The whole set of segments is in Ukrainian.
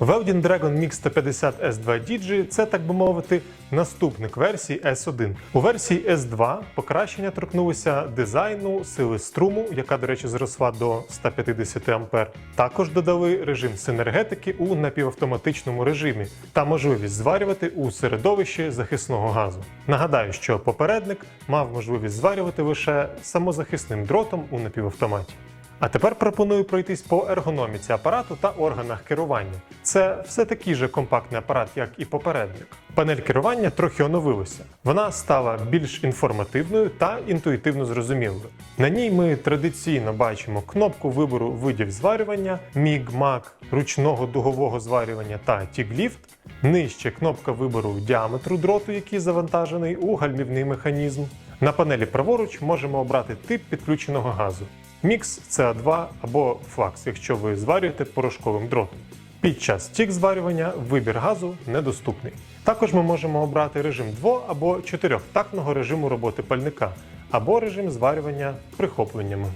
Welding Dragon Mix 150 S2 Digi – це, так би мовити, наступник версії S1. У версії S2 покращення торкнулися дизайну, сили струму, яка, до речі, зросла до 150 А. Також додали режим синергетики у напівавтоматичному режимі та можливість зварювати у середовищі захисного газу. Нагадаю, що попередник мав можливість зварювати лише самозахисним дротом у напівавтоматі. А тепер пропоную пройтись по ергономіці апарату та органах керування. Це все такий же компактний апарат, як і попередник. Панель керування трохи оновилася. Вона стала більш інформативною та інтуїтивно зрозумілою. На ній ми традиційно бачимо кнопку вибору видів зварювання, міг, мак, ручного дугового зварювання та тігліфт. Нижче кнопка вибору діаметру дроту, який завантажений у гальмівний механізм. На панелі праворуч можемо обрати тип підключеного газу. Мікс CO2 або флакс, якщо ви зварюєте порошковим дротом. Під час тік зварювання вибір газу недоступний. Також ми можемо обрати режим 2 або 4-тактного режиму роботи пальника або режим зварювання прихопленнями.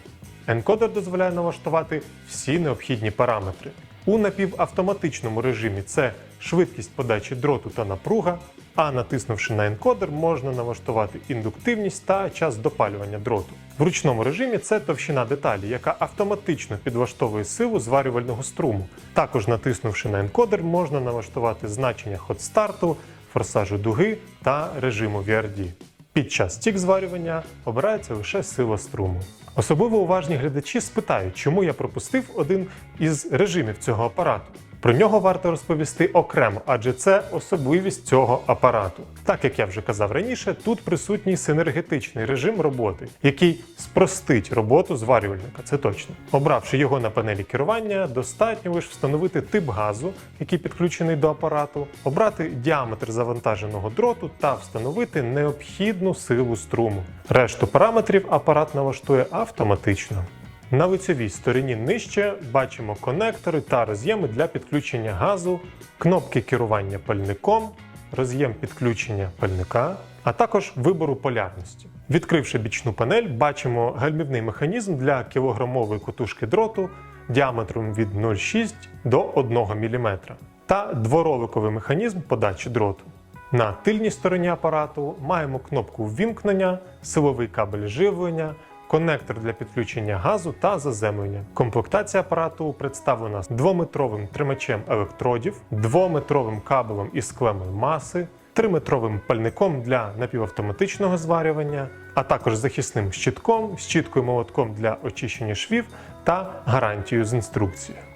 Енкодер дозволяє налаштувати всі необхідні параметри. У напівавтоматичному режимі це швидкість подачі дроту та напруга, а натиснувши на енкодер, можна налаштувати індуктивність та час допалювання дроту. В ручному режимі це товщина деталі, яка автоматично підлаштовує силу зварювального струму. Також натиснувши на енкодер, можна налаштувати значення ход-старту, форсажу дуги та режиму VRD. Під час тік зварювання обирається лише сила струму. Особливо уважні глядачі спитають, чому я пропустив один із режимів цього апарату. Про нього варто розповісти окремо, адже це особливість цього апарату. Так як я вже казав раніше, тут присутній синергетичний режим роботи, який спростить роботу зварювальника. Це точно. Обравши його на панелі керування, достатньо лише встановити тип газу, який підключений до апарату, обрати діаметр завантаженого дроту та встановити необхідну силу струму. Решту параметрів апарат налаштує автоматично. На лицевій стороні нижче бачимо конектори та роз'єми для підключення газу, кнопки керування пальником, роз'єм підключення пальника, а також вибору полярності. Відкривши бічну панель, бачимо гальмівний механізм для кілограмової котушки дроту діаметром від 0,6 до 1 мм та двороликовий механізм подачі дроту. На тильній стороні апарату маємо кнопку ввімкнення, силовий кабель живлення, конектор для підключення газу та заземлення. Комплектація апарату представлена двометровим тримачем електродів, двометровим кабелем із склемою маси, триметровим пальником для напівавтоматичного зварювання, а також захисним щитком, щіткою молотком для очищення швів та гарантією з інструкцією.